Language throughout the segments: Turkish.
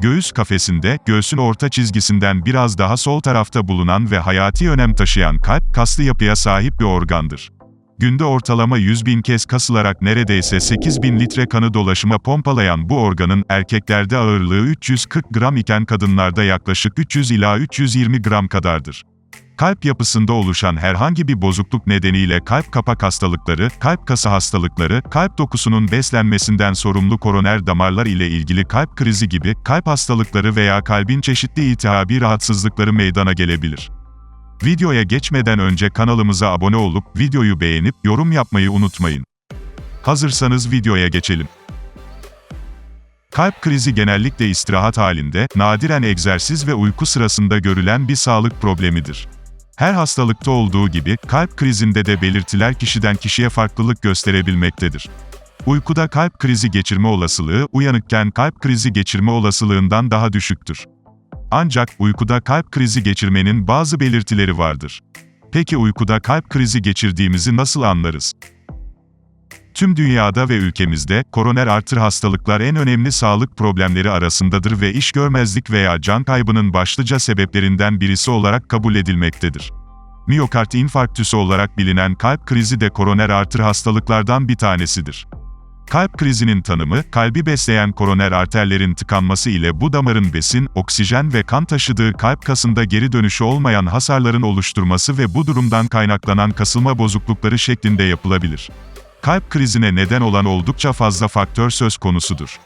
Göğüs kafesinde, göğsün orta çizgisinden biraz daha sol tarafta bulunan ve hayati önem taşıyan kalp, kaslı yapıya sahip bir organdır. Günde ortalama 100 bin kez kasılarak neredeyse 8 bin litre kanı dolaşıma pompalayan bu organın erkeklerde ağırlığı 340 gram iken kadınlarda yaklaşık 300 ila 320 gram kadardır. Kalp yapısında oluşan herhangi bir bozukluk nedeniyle kalp kapak hastalıkları, kalp kası hastalıkları, kalp dokusunun beslenmesinden sorumlu koroner damarlar ile ilgili kalp krizi gibi kalp hastalıkları veya kalbin çeşitli iltihabi rahatsızlıkları meydana gelebilir. Videoya geçmeden önce kanalımıza abone olup videoyu beğenip yorum yapmayı unutmayın. Hazırsanız videoya geçelim. Kalp krizi genellikle istirahat halinde, nadiren egzersiz ve uyku sırasında görülen bir sağlık problemidir. Her hastalıkta olduğu gibi, kalp krizinde de belirtiler kişiden kişiye farklılık gösterebilmektedir. Uykuda kalp krizi geçirme olasılığı, uyanıkken kalp krizi geçirme olasılığından daha düşüktür. Ancak, uykuda kalp krizi geçirmenin bazı belirtileri vardır. Peki uykuda kalp krizi geçirdiğimizi nasıl anlarız? Tüm dünyada ve ülkemizde, koroner arter hastalıklar en önemli sağlık problemleri arasındadır ve iş görmezlik veya can kaybının başlıca sebeplerinden birisi olarak kabul edilmektedir. Miyokard infarktüsü olarak bilinen kalp krizi de koroner arter hastalıklardan bir tanesidir. Kalp krizinin tanımı, kalbi besleyen koroner arterlerin tıkanması ile bu damarın besin, oksijen ve kan taşıdığı kalp kasında geri dönüşü olmayan hasarların oluşturması ve bu durumdan kaynaklanan kasılma bozuklukları şeklinde yapılabilir. Kalp krizine neden olan oldukça fazla faktör söz konusudur.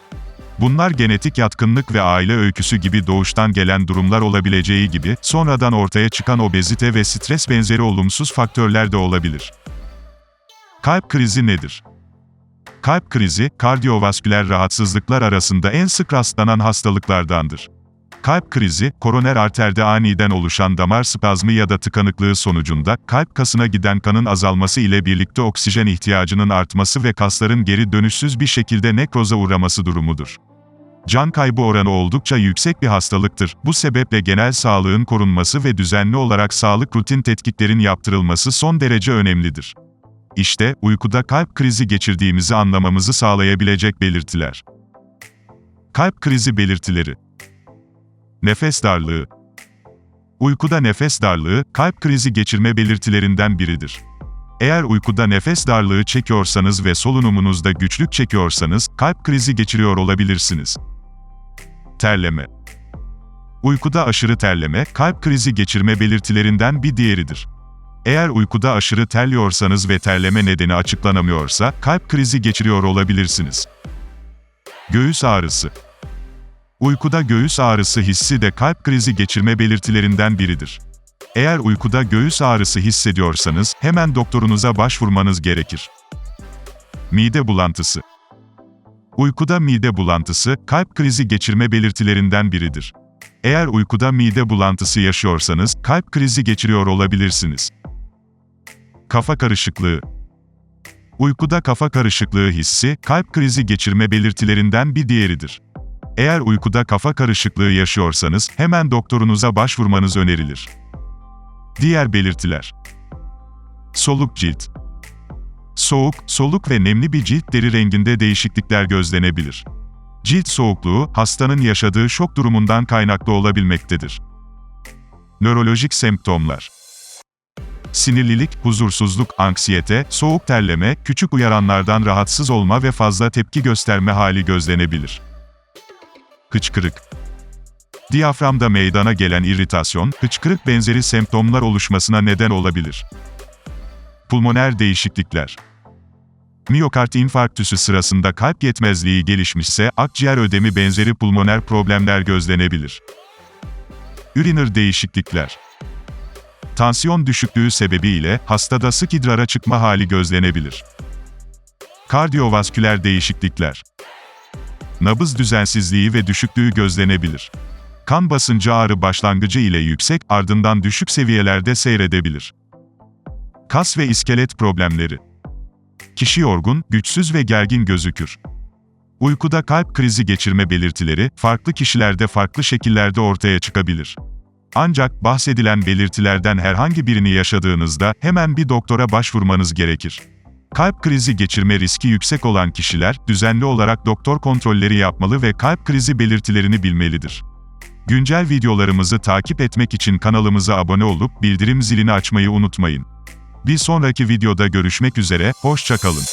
Bunlar genetik yatkınlık ve aile öyküsü gibi doğuştan gelen durumlar olabileceği gibi, sonradan ortaya çıkan obezite ve stres benzeri olumsuz faktörler de olabilir. Kalp krizi nedir? Kalp krizi, kardiyovasküler rahatsızlıklar arasında en sık rastlanan hastalıklardandır. Kalp krizi, koroner arterde aniden oluşan damar spazmı ya da tıkanıklığı sonucunda, kalp kasına giden kanın azalması ile birlikte oksijen ihtiyacının artması ve kasların geri dönüşsüz bir şekilde nekroza uğraması durumudur. Can kaybı oranı oldukça yüksek bir hastalıktır. Bu sebeple genel sağlığın korunması ve düzenli olarak sağlık rutin tetkiklerin yaptırılması son derece önemlidir. İşte, uykuda kalp krizi geçirdiğimizi anlamamızı sağlayabilecek belirtiler. Kalp krizi belirtileri Nefes darlığı Uykuda nefes darlığı, kalp krizi geçirme belirtilerinden biridir. Eğer uykuda nefes darlığı çekiyorsanız ve solunumunuzda güçlük çekiyorsanız, kalp krizi geçiriyor olabilirsiniz. Terleme Uykuda aşırı terleme, kalp krizi geçirme belirtilerinden bir diğeridir. Eğer uykuda aşırı terliyorsanız ve terleme nedeni açıklanamıyorsa, kalp krizi geçiriyor olabilirsiniz. Göğüs ağrısı Uykuda göğüs ağrısı hissi de kalp krizi geçirme belirtilerinden biridir. Eğer uykuda göğüs ağrısı hissediyorsanız, hemen doktorunuza başvurmanız gerekir. Mide bulantısı Uykuda mide bulantısı, kalp krizi geçirme belirtilerinden biridir. Eğer uykuda mide bulantısı yaşıyorsanız, kalp krizi geçiriyor olabilirsiniz. Kafa karışıklığı Uykuda kafa karışıklığı hissi, kalp krizi geçirme belirtilerinden bir diğeridir. Eğer uykuda kafa karışıklığı yaşıyorsanız, hemen doktorunuza başvurmanız önerilir. Diğer belirtiler Soluk cilt Soğuk, soluk ve nemli bir cilt deri renginde değişiklikler gözlenebilir. Cilt soğukluğu, hastanın yaşadığı şok durumundan kaynaklı olabilmektedir. Nörolojik semptomlar Sinirlilik, huzursuzluk, anksiyete, soğuk terleme, küçük uyaranlardan rahatsız olma ve fazla tepki gösterme hali gözlenebilir. Hıçkırık Diyaframda meydana gelen irritasyon, hıçkırık benzeri semptomlar oluşmasına neden olabilir. Pulmoner değişiklikler Miyokard infarktüsü sırasında kalp yetmezliği gelişmişse, akciğer ödemi benzeri pulmoner problemler gözlenebilir. Üriner değişiklikler Tansiyon düşüklüğü sebebiyle, hastada sık idrara çıkma hali gözlenebilir. Kardiyovasküler değişiklikler Nabız düzensizliği ve düşüklüğü gözlenebilir. Kan basıncı ağrı başlangıcı ile yüksek, ardından düşük seviyelerde seyredebilir. Kas ve iskelet problemleri. Kişi yorgun, güçsüz ve gergin gözükür. Uykuda kalp krizi geçirme belirtileri, farklı kişilerde farklı şekillerde ortaya çıkabilir. Ancak bahsedilen belirtilerden herhangi birini yaşadığınızda hemen bir doktora başvurmanız gerekir. Kalp krizi geçirme riski yüksek olan kişiler, düzenli olarak doktor kontrolleri yapmalı ve kalp krizi belirtilerini bilmelidir. Güncel videolarımızı takip etmek için kanalımıza abone olup bildirim zilini açmayı unutmayın. Bir sonraki videoda görüşmek üzere, hoşçakalın.